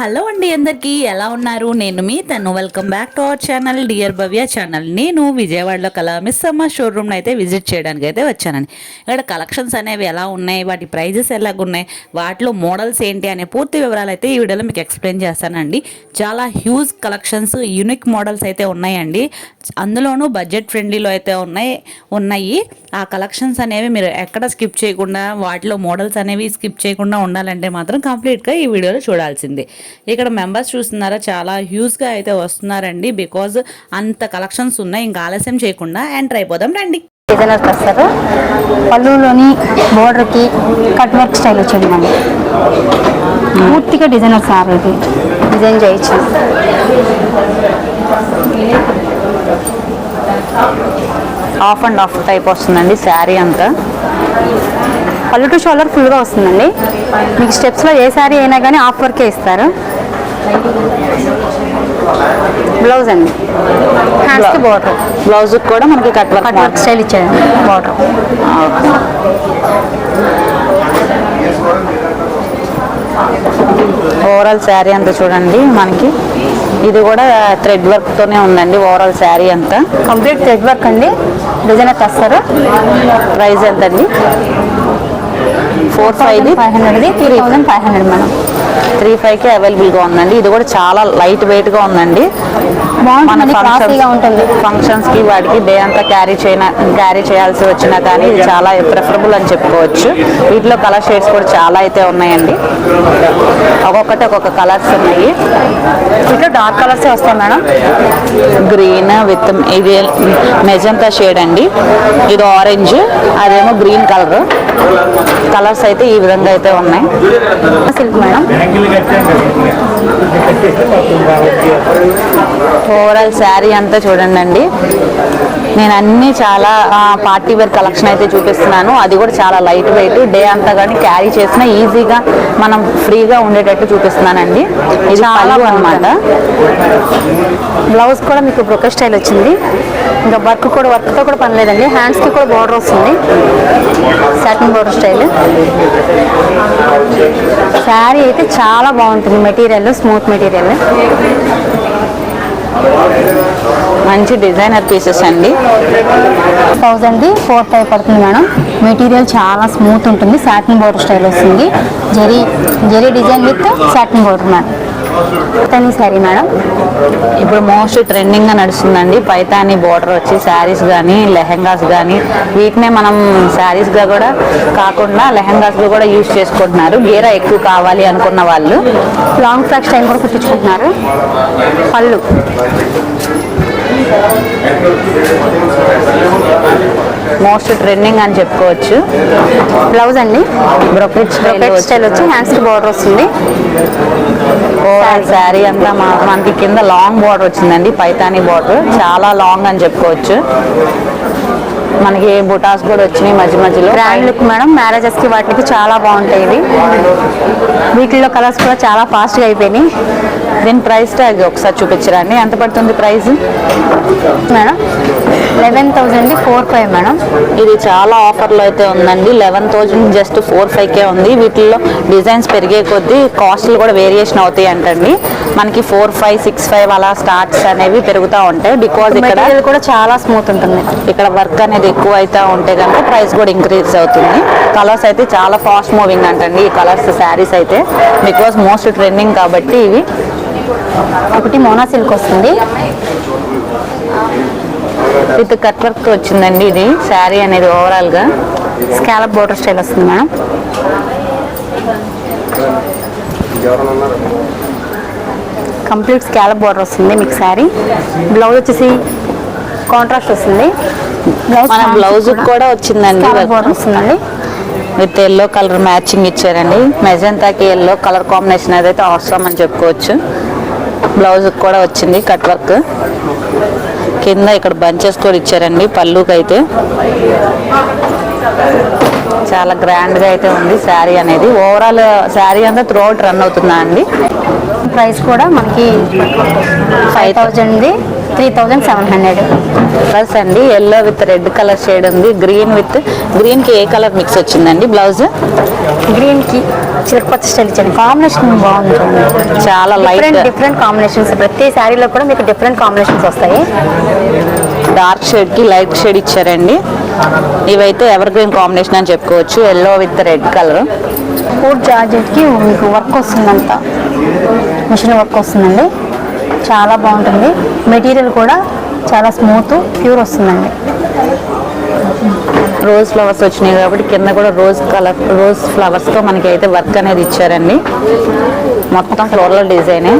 Hello అండి అందరికీ ఎలా ఉన్నారు? నేను మీ తను. Welcome back to our channel dear Bhavya channel నేను విజయవాడలో కల మిస్ అమ్మ షోరూమ్ని అయితే విజిట్ చేయడానికి అయితే వచ్చానండి. ఇక్కడ కలెక్షన్స్ అనేవి ఎలా ఉన్నాయి? వాటి ప్రైజెస్ ఎలాగున్నాయి? వాటిలో మోడల్స్ ఏంటి? అనే పూర్తి వివరాలు అయితే ఈ వీడియోలో మీకు ఎక్స్ప్లెయిన్ చేస్తానండి. చాలా హ్యూజ్ కలెక్షన్స్ యూనిక్ మోడల్స్ అయితే ఉన్నాయండి. అందులోనూ బడ్జెట్ ఫ్రెండ్లీలో అయితే ఉన్నాయి ఉన్నాయి. ఆ కలెక్షన్స్ అనేవి మీరు ఎక్కడ స్కిప్ చేయకుండా వాటిలో మోడల్స్ అనేవి స్కిప్ చేయకుండా ఉండాలంటే మాత్రం కంప్లీట్గా ఈ వీడియోలో చూడాల్సిందే. ఇక్కడ మెంబర్స్ చూస్తున్నారా చాలా హ్యూజ్గా అయితే వస్తున్నారండి. బికాజ్ అంత కలెక్షన్స్ ఉన్నాయి ఇంకా ఆలస్యం చేయకుండా ఎంటర్ అయిపోదాం రండి. డిజైనర్స్ వస్తారు. పళ్ళులోని బోర్డర్కి కట్ వర్క్ స్టైల్ వచ్చింది పూర్తిగా డిజైనర్ సార్ ఇది డిజైన్ చేయొచ్చు. ఆఫ్ అండ్ ఆఫ్ టైప్ వస్తుందండి శారీ అంతా. పళ్ళు టు షోల్డర్ ఫుల్గా వస్తుందండి. మీకు స్టెప్స్లో ఏ శారీ అయినా కానీ ఆఫ్ వర్కే ఇస్తారు. బ్లౌజ్ అండి. హ్యాండ్స్కి బోర్డర్ బ్లౌజ్ కూడా మనకి cut work cut work style ఇచ్చేది బోర్డర్ ఓవరాల్ శారీ అంతా చూడండి మనకి. ఇది కూడా థ్రెడ్ వర్క్ తోనే ఉందండి ఓవరాల్ శారీ అంతా. కంప్లీట్ థ్రెడ్ వర్క్ అండి. డిజైనర్ వస్తారు. ప్రైస్ ఎంత అండి four five five హండ్రెడ్ది three thousand five hundred madam. Three ఫైవ్కి అవైలబుల్గా ఉందండి. ఇది కూడా చాలా లైట్ వెయిట్గా ఉందండి. క్లాసీగా ఉంటుంది. ఫంక్షన్స్కి వాటికి డే అంతా క్యారీ చేయన క్యారీ చేయాల్సి వచ్చినా కానీ ఇది చాలా ప్రిఫరబుల్ అని చెప్పుకోవచ్చు. వీటిలో కలర్ షేడ్స్ కూడా చాలా అయితే ఉన్నాయండి. ఒక్కొక్కటి ఒక్కొక్క కలర్స్ ఉన్నాయి. ఇట్లా డార్క్ కలర్స్ వస్తాయి మేడం? గ్రీన్ విత్ ఇది మెజంతా షేడ్ అండి. ఇది ఆరెంజ్ అదేమో గ్రీన్ కలర్. కలర్స్ అయితే ఈ విధంగా అయితే ఉన్నాయి. Silk madam? ఓవరాల్ శారీ అంతా చూడండి అండి నేను అన్ని చాలా పార్టీ వేర్ కలెక్షన్ అయితే చూపిస్తున్నాను. అది కూడా చాలా లైట్ వెయిట్ డే అంతా కానీ క్యారీ చేసినా ఈజీగా మనం ఫ్రీగా ఉండేటట్టు చూపిస్తున్నానండి. ఇది చాలా అనమాట బ్లౌజ్ కూడా మీకు బ్రొక స్టైల్ వచ్చింది. ఇంకా వర్క్ కూడా వర్క్తో కూడా పని లేదండి. హ్యాండ్స్కి కూడా బార్డర్ వస్తుంది. సాటిన్ బార్డర్ స్టైల్ శారీ అయితే చాలా బాగుంటుంది. మెటీరియల్ స్మూత్ మెటీరియల్ మంచి డిజైనర్ పీసెస్ అండి. థౌజండ్ ఫోర్ ఫైవ్ పడుతుంది మేడం. మెటీరియల్ చాలా స్మూత్ ఉంటుంది సాటిన్ బోర్డర్ స్టైల్ వస్తుంది. Zari zari design with satin border madam తని మేడం ఇప్పుడు మోస్ట్ ట్రెండింగ్గా నడుస్తుందండి. పైతాని బోర్డర్ వచ్చి శారీస్ కానీ లెహెంగాస్ కానీ వీటినే మనం శారీస్గా కూడా కాకుండా లెహెంగాస్గా కూడా యూజ్ చేసుకుంటున్నారు. గీర ఎక్కువ కావాలి అనుకున్న వాళ్ళు. లాంగ్ ఫ్రాక్ స్టైల్ కూడా కుట్టించుకుంటున్నారు. పళ్ళు. మోస్ట్ ట్రెండింగ్ అని చెప్పుకోవచ్చు. బ్లౌజ్ అండి? బ్రొకెట్ బ్రొకెట్ స్టైల్ వచ్చి హ్యాండ్స్కి బార్డర్ వస్తుంది. శారీ అంతా మా- మనకి కింద లాంగ్ బార్డర్ వచ్చిందండి పైతాని బార్డర్ చాలా లాంగ్ అని చెప్పుకోవచ్చు. మనకి బుటాస్ కూడా వచ్చినాయి మధ్య మధ్యలో. బ్రాండ్ లుక్ మేడం మ్యారేజెస్కి వాటికి చాలా బాగుంటాయి ఇవి. వీటిల్లో కలర్స్ కూడా చాలా ఫాస్ట్గా అయిపోయినాయి. దీని ప్రైస్ ట్యాగ్ ఒకసారి చూపించరండి. ఎంత పడుతుంది price madam eleven thousand four five madam ఇది చాలా ఆఫర్లో అయితే ఉందండి. లెవెన్ థౌజండ్ జస్ట్ ఫోర్ ఫైవ్కే ఉంది. వీటిల్లో డిజైన్స్ పెరిగే కొద్దీ కాస్ట్లు కూడా వేరియేషన్ అవుతాయి అంటండి. మనకి ఫోర్ ఫైవ్ సిక్స్ ఫైవ్ అలా స్టార్ట్స్ అనేవి పెరుగుతూ ఉంటాయి. బికాజ్ ఇక్కడ కూడా చాలా స్మూత్ ఉంటుంది. ఇక్కడ వర్క్ అనేది ఎక్కువ అయితే ఉంటే కనుక ప్రైస్ కూడా ఇంక్రీజ్ అవుతుంది. కలర్స్ అయితే చాలా ఫాస్ట్ మూవింగ్ అంటండి ఈ కలర్స్ శారీస్ అయితే. బికాజ్ మోస్ట్ ట్రెండింగ్ కాబట్టి ఇవి. ఒకటి మోనా సిల్క్ వస్తుంది. విత్ కట్ వర్క్ వచ్చిందండి ఇది. శారీ అనేది ఓవరాల్గా స్కాలప్ బోర్డర్ స్టైల్ వస్తుంది మేడం. కంప్లీట్ స్కాలప్ బోర్డర్ వస్తుంది మీకు శారీ బ్లౌజ్ వచ్చేసి కాంట్రాస్ట్ వస్తుంది. మన బ్లౌజ్ కూడా వచ్చిందండి. వస్తుందండి విత్ ఎల్లో కలర్ మ్యాచింగ్ ఇచ్చారండి. మెజంతాకి ఎల్లో కలర్ కాంబినేషన్ అయితే అవసరం అని చెప్పుకోవచ్చు. బ్లౌజ్ కూడా వచ్చింది కట్ వర్క్ కింద ఇక్కడ బంచెస్ కూడా ఇచ్చారండి పళ్ళుకి అయితే చాలా గ్రాండ్గా అయితే ఉంది శారీ అనేది. ఓవరాల్ శారీ అంతా త్రూ అవుట్ రన్ అవుతుందా అండి? ప్రైస్ కూడా మనకి five థౌజండ్ది three thousand seven hundred plus అండి. Yellow with red colour shade ఉంది. గ్రీన్ విత్ గ్రీన్కి ఏ కలర్ మిక్స్ వచ్చిందండి? బ్లౌజ్ గ్రీన్కి చిలకపచ్చ స్టైల్ ఇచ్చాను కాంబినేషన్ బాగుంది చూడండి. చాలా లైట్ డిఫరెంట్ కాంబినేషన్స్ ప్రతి శారీలో కూడా మీకు డిఫరెంట్ కాంబినేషన్స్ వస్తాయి. డార్క్ షేడ్కి లైట్ షేడ్ ఇచ్చారండి. ఇవైతే ఎవర్ గ్రీన్ కాంబినేషన్ అని చెప్పుకోవచ్చు. ఎల్లో విత్ రెడ్ కలర్ ఫుడ్ జార్జెట్కి మీకు వర్క్ వస్తుందంత మిషన్ వర్క్ వస్తుందండి. చాలా బాగుంటుంది. మెటీరియల్ కూడా చాలా స్మూత్ ప్యూర్ వస్తుందండి. రోజ్ ఫ్లవర్స్ వచ్చినాయి కాబట్టి కింద కూడా రోజ్ కలర్ రోజ్ ఫ్లవర్స్తో మనకి అయితే వర్క్ అనేది ఇచ్చారండి. మొత్తం ఫ్లోరల్ డిజైన్.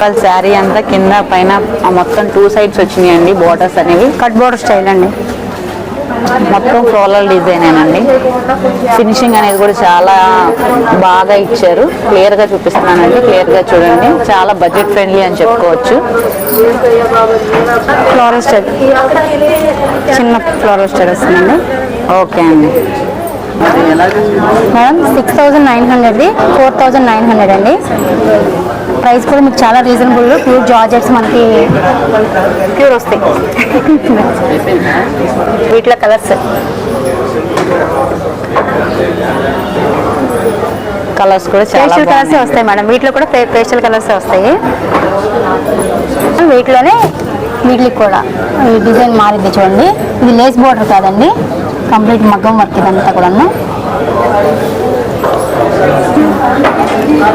వాళ్ళ శారీ అంతా కింద పైన మొత్తం టూ సైడ్స్ వచ్చినాయండి బోర్డర్స్ అనేవి. కట్ బోర్డర్ స్టైల్ అండి. మొత్తం ఫ్లోరల్ డిజైనేనండి ఫినిషింగ్ అనేది కూడా చాలా బాగా ఇచ్చారు. క్లియర్గా చూపిస్తున్నానండి. క్లియర్గా చూడండి. చాలా బడ్జెట్ ఫ్రెండ్లీ అని చెప్పుకోవచ్చు. ఫ్లోరల్ స్టెడ్ చిన్న ఫ్లోరల్ స్టెడ్ వస్తుందండి. ఓకే అండి. మేడం సిక్స్ థౌజండ్ నైన్ హండ్రెడ్ది ఫోర్ థౌజండ్ నైన్ హండ్రెడ్ అండి. ప్రైస్ కూడా మీకు చాలా రీజనబుల్. ప్యూర్ జార్జెట్స్ మనకి ప్యూర్ వస్తాయి. వీటిలో కలర్స్. కలర్స్ కూడా పేస్టల్ కలర్స్. వస్తాయి మేడం. వీటిలో కూడా పేస్టల్ కలర్స్ వస్తాయి. వీటిలోనే వీటికి కూడా ఈ డిజైన్ మారింది చూడండి. ఇది లేస్ బోర్డర్ కాదండి. కంప్లీట్ మగ్గం వర్క్ ఇదంతా కూడా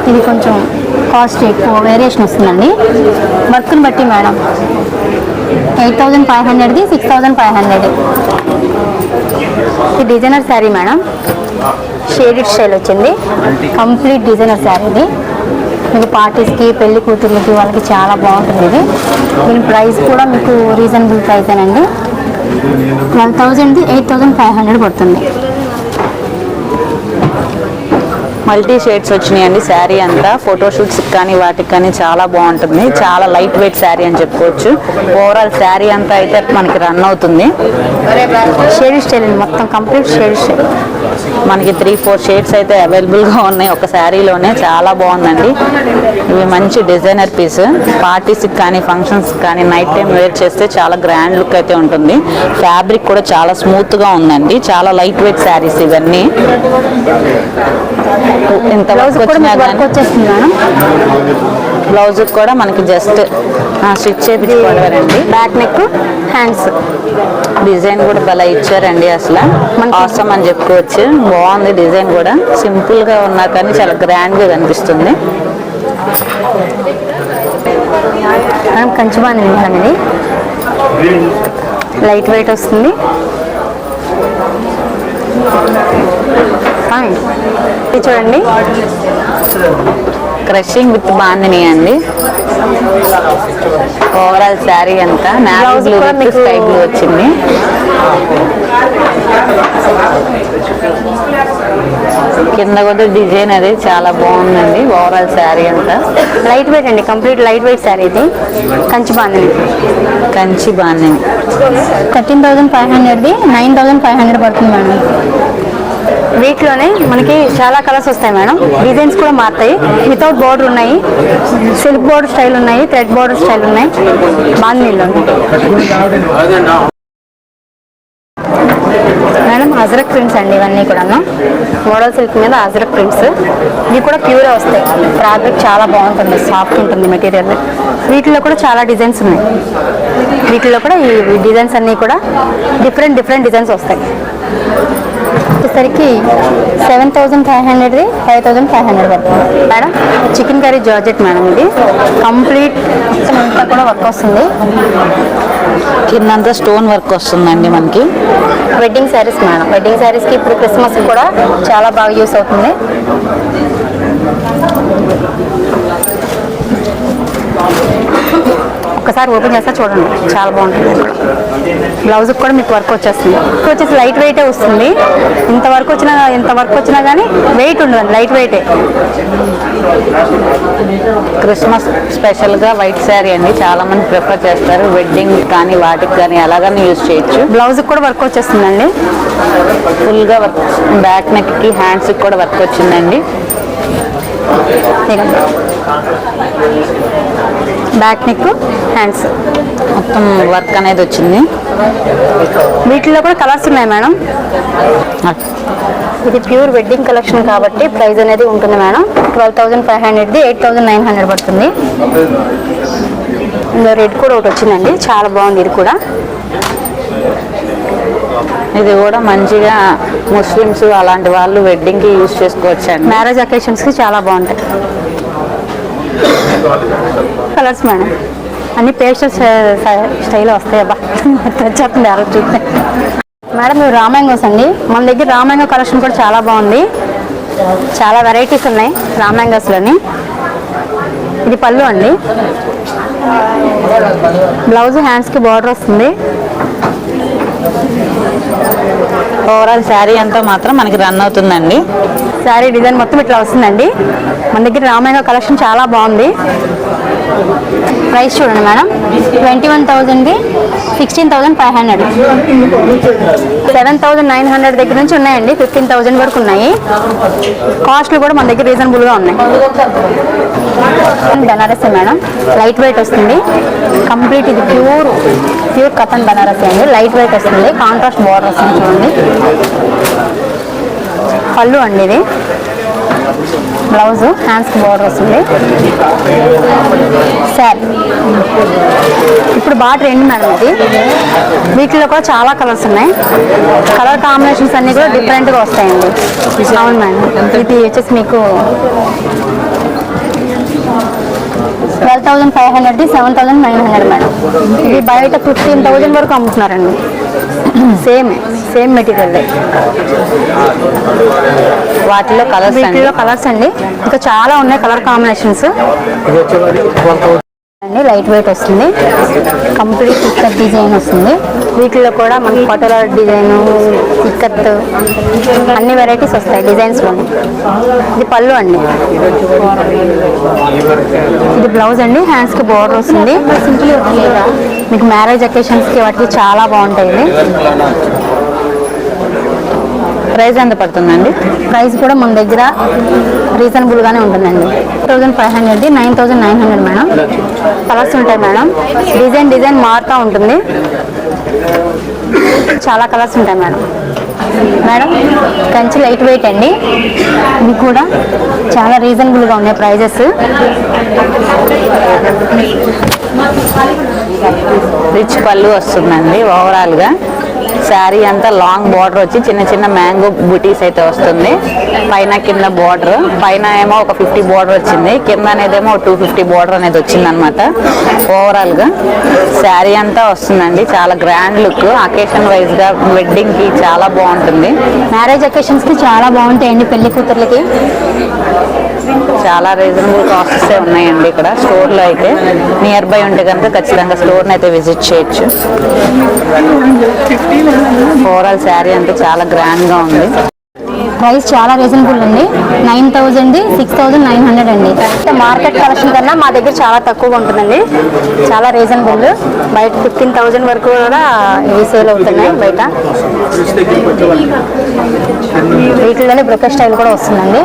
ఇది కొంచెం కాస్ట్ ఎక్కువ వేరియేషన్ వస్తుందండి. వర్క్ని బట్టి మేడం. ఎయిట్ థౌజండ్ ఫైవ్ హండ్రెడ్ది సిక్స్ థౌజండ్ ఫైవ్ హండ్రెడ్ ఇది designer sari madam. Shaded style వచ్చింది. కంప్లీట్ డిజైనర్ శారీ ఇది. మీకు పార్టీస్కి పెళ్ళి కూతుర్లకి వాళ్ళకి చాలా బాగుంటుంది ఇది. దీని ప్రైస్ కూడా మీకు రీజనబుల్ ప్రైసేనండి. ట్వెల్వ్ థౌజండ్ది ఎయిట్ థౌజండ్ ఫైవ్ హండ్రెడ్ పడుతుంది. మల్టీ షేడ్స్ వచ్చినాయండి. శారీ అంతా. ఫోటోషూట్స్ కానీ వాటికి కానీ చాలా బాగుంటుంది. చాలా లైట్ వెయిట్ శారీ అని చెప్పుకోవచ్చు. ఓవరాల్ శారీ అంతా అయితే మనకి రన్ అవుతుంది. షేడెడ్ స్టైల్ మొత్తం కంప్లీట్ షేడెడ్ స్టైల్ మనకి త్రీ ఫోర్ షేడ్స్ అయితే అవైలబుల్గా ఉన్నాయి ఒక శారీలోనే. చాలా బాగుందండి. ఇవి మంచి డిజైనర్ పీస్ పార్టీస్కి కానీ ఫంక్షన్స్ కానీ నైట్ టైం వేర్ చేస్తే చాలా గ్రాండ్ లుక్ అయితే ఉంటుంది. ఫ్యాబ్రిక్ కూడా చాలా స్మూత్గా ఉందండి. చాలా లైట్ వెయిట్ శారీస్ ఇవన్నీ. ఇంత బ్లౌజ్ వర్క్ కూడా వచ్చేస్తుంది మేడం? బ్లౌజ్ కూడా మనకి జస్ట్ స్టిచ్ చేయించుకోవడమేనండి. బ్యాక్ నెక్ హ్యాండ్స్ డిజైన్ కూడా భలే ఇచ్చారండి అసలు. అవసరం అని చెప్పుకోవచ్చు. బాగుంది డిజైన్ కూడా. సింపుల్గా ఉన్నా కానీ చాలా గ్రాండ్గా కనిపిస్తుంది. మేడం కంచి బాగుంది మేడం ఇది లైట్ వెయిట్ వస్తుంది. ఫైన్. ఇది చూడండి. క్రషింగ్ విత్ బాందిని అండి. ఓవరాల్ శారీ అంతా. Navy blue with sky blue వచ్చింది. కింద కూడా డిజైన్ అది చాలా బాగుందండి. ఓవరాల్ శారీ అంతా. లైట్ వెయిట్ అండి. కంప్లీట్ లైట్ వెయిట్ శారీ ఇది కంచి బాగుంది Kanchi bandhani thirteen thousand five హండ్రెడ్ది nine thousand five hundred పడుతుంది మేడం. వీటిలోనే మనకి చాలా కలర్స్ వస్తాయి మేడం. డిజైన్స్ కూడా మారుతాయి. వితౌట్ బోర్డర్ ఉన్నాయి. సిల్క్ బోర్డర్ స్టైల్ ఉన్నాయి. థ్రెడ్ బోర్డర్ స్టైల్ ఉన్నాయి. బాందీలో మేడం అజరక్ ప్రింట్స్ అండి ఇవన్నీ కూడా మోడల్ సిల్క్ మీద అజరక్ ప్రింట్స్ ఇవి కూడా ప్యూరే వస్తాయి. ఫ్యాబ్రిక్ చాలా బాగుంటుంది. సాఫ్ట్ ఉంటుంది మెటీరియల్ వీటిలో కూడా చాలా డిజైన్స్ ఉన్నాయి. వీటిలో కూడా ఈ డిజైన్స్ అన్నీ కూడా డిఫరెంట్ డిఫరెంట్ డిజైన్స్ వస్తాయి. వచ్చేసరికి సెవెన్ థౌజండ్ ఫైవ్ హండ్రెడ్ది ఫైవ్ థౌజండ్ ఫైవ్ హండ్రెడ్ పడుతుంది madam chikankari georgette madam ఇది. కంప్లీట్ అంతా కూడా వర్క్ వస్తుంది. కిందంతా స్టోన్ వర్క్ వస్తుందండి మనకి. Wedding saris madam. వెడ్డింగ్ శారీస్కి ఇప్పుడు క్రిస్మస్ కూడా చాలా బాగా యూస్ అవుతుంది. ఒకసారి ఓపెన్ చేస్తే చూడండి చాలా బాగుంటుంది. బ్లౌజ్ కూడా మీకు వర్క్ వచ్చేస్తుంది. వర్క్ వచ్చేసి లైట్ వెయిటే వస్తుంది. ఇంత వర్క్ వచ్చినా ఇంత వర్క్ వచ్చినా కానీ వెయిట్ ఉండదు లైట్ వెయిటే క్రిస్మస్ స్పెషల్గా వైట్ శారీ అండి. చాలా మంది ప్రిఫర్ చేస్తారు. వెడ్డింగ్ కానీ వాటికి కానీ అలాగనే యూజ్ చేయొచ్చు. బ్లౌజ్ కూడా వర్క్ వచ్చేస్తుందండి. ఫుల్గా వర్క్ బ్యాక్ నెక్కి హ్యాండ్స్కి కూడా వర్క్ వచ్చిందండి. Back neck hands. మొత్తం వర్క్ అనేది వచ్చింది. వీటిలో కూడా కలర్స్ ఉన్నాయి మేడం. ఇది ప్యూర్ వెడ్డింగ్ కలెక్షన్ కాబట్టి ప్రైస్ అనేది ఉంటుంది మేడం. ట్వెల్వ్ థౌసండ్ ఫైవ్ హండ్రెడ్ది ఎయిట్ థౌసండ్ నైన్ హండ్రెడ్ పడుతుంది. ఇందులో రెడ్ కూడా ఒకటి వచ్చిందండి. చాలా బాగుంది ఇది కూడా. ఇది కూడా మంచిగా ముస్లిమ్స్ అలాంటి వాళ్ళు వెడ్డింగ్కి యూజ్ చేసుకోవచ్చు మ్యారేజ్ అకేషన్స్కి చాలా బాగుంటాయి. Colours madam. అన్ని పేస్టల్ స్టైల్ వస్తాయి అబ్బా. వచ్చేస్తుంది ఎవరు చూస్తే మేడం ఇవి రామాంగోస్ అండి. మన దగ్గర రామాంగో కలెక్షన్ కూడా చాలా బాగుంది. చాలా వెరైటీస్ ఉన్నాయి రామాంగోస్లోని ఇది పళ్ళు అండి. బ్లౌజ్ హ్యాండ్స్కి బార్డర్ వస్తుంది. ఓవరాల్ శారీ అంతా మాత్రం మనకి రన్ అవుతుందండి. శారీ డిజైన్ మొత్తం ఇట్లా వస్తుందండి. మన దగ్గర రామాయణ కలెక్షన్ చాలా బాగుంది. ప్రైస్ చూడండి madam. Twenty one థౌజండ్ది sixteen thousand five hundred. Seven thousand nine hundred దగ్గర నుంచి ఉన్నాయండి. ఫిఫ్టీన్ థౌజండ్ వరకు ఉన్నాయి. కాస్ట్లు కూడా మన దగ్గర రీజనబుల్గా ఉన్నాయి. బనారసే మేడం. లైట్ వెయిట్ వస్తుంది. కంప్లీట్ ఇది ప్యూర్ ప్యూర్ కథన్ బనారసే అండి. లైట్ వెయిట్ వస్తుంది. కాంట్రాస్ట్ బార్డర్ వస్తుంది చూడండి. పళ్ళు అండి ఇది. బ్లౌజ్ హ్యాండ్స్కి బార్డర్ వస్తుంది. సార్ ఇప్పుడు బాగా ట్రెండ్ మేడం ఇది. వీటిలో కూడా చాలా కలర్స్ ఉన్నాయి. కలర్ కాంబినేషన్స్ అన్నీ కూడా డిఫరెంట్గా వస్తాయండి. అవును మేడం ఇది వచ్చేసి మీకు twelve thousand five హండ్రెడ్ది seven thousand nine hundred madam ఇది బయట ఫిఫ్టీన్ థౌసండ్ వరకు అమ్ముతున్నారండి. సేమ్ సేమ్ మెటీరియల్ వాటిలో కలర్స్ అండి. వీటిలో కలర్స్ అండి. ఇంకా చాలా ఉన్నాయి కలర్ కాంబినేషన్స్ అండి లైట్ వెయిట్ వస్తుంది. కంప్లీట్ ఇక్కత్ డిజైన్ వస్తుంది. వీటిలో కూడా మనకి పటోల డిజైన్ టిక్కత్ అన్ని వెరైటీస్ వస్తాయి డిజైన్స్లో ఇది పళ్ళు అండి. ఇది బ్లౌజ్ అండి హ్యాండ్స్కి బోర్డర్ వస్తుంది. మీకు మ్యారేజ్ అకేషన్స్కి వాటికి చాలా బాగుంటాయి ప్రైస్ ఎంత పడుతుందండి? ప్రైస్ కూడా మన దగ్గర రీజనబుల్గానే ఉంటుందండి. Thousand five hundred nine thousand nine hundred madam. Colours ఉంటాయి మేడం. డిజైన్ డిజైన్ మారుతూ ఉంటుంది. చాలా కలర్స్ ఉంటాయి madam. Madam Kanchi light weight అండి. ఇవి కూడా చాలా రీజనబుల్గా ఉన్నాయి ప్రైజెస్. రిచ్ పళ్ళు వస్తుందండి ఓవరాల్గా శారీ అంతా లాంగ్ బార్డర్ వచ్చి చిన్న చిన్న మ్యాంగో బుటీస్ అయితే వస్తుంది. పైన కింద బార్డర్. పైన ఏమో ఒక ఫిఫ్టీ బార్డర్ వచ్చింది. కింద అనేదేమో టూ ఫిఫ్టీ బార్డర్ అనేది వచ్చింది అనమాట ఓవరాల్గా శారీ అంతా వస్తుందండి. చాలా గ్రాండ్ లుక్ అకేషన్ వైజ్గా వెడ్డింగ్కి చాలా బాగుంటుంది. మ్యారేజ్ అకేషన్స్కి చాలా బాగుంటాయండి పెళ్ళి కూతుర్లకి. చాలా రీజనబుల్ కాస్ట్స్ ఉన్నాయండి ఇక్కడ. స్టోర్లో అయితే నియర్ బై ఉంటే కనుక ఖచ్చితంగా స్టోర్ అయితే విజిట్ చేయొచ్చు. ఓవరాల్ శారీ అంతా చాలా గ్రాండ్గా ఉంది. ప్రైస్ చాలా రీజనబుల్ అండి nine thousand six thousand nine hundred అండి. మార్కెట్ కలెక్షన్ కన్నా మా దగ్గర చాలా తక్కువగా ఉంటుందండి. చాలా రీజనబుల్ బయట ఫిఫ్టీన్ థౌజండ్ వరకు కూడా ఇవి సేల్ అవుతున్నాయి బయట. వీటిలోనే బ్రొకెట్ స్టైల్ కూడా వస్తుందండి.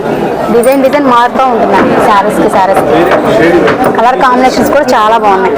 డిజైన్ డిజైన్ మారుతూ ఉంటుందండి శారీస్కి శారీస్కి కలర్ కాంబినేషన్స్ కూడా చాలా బాగున్నాయి.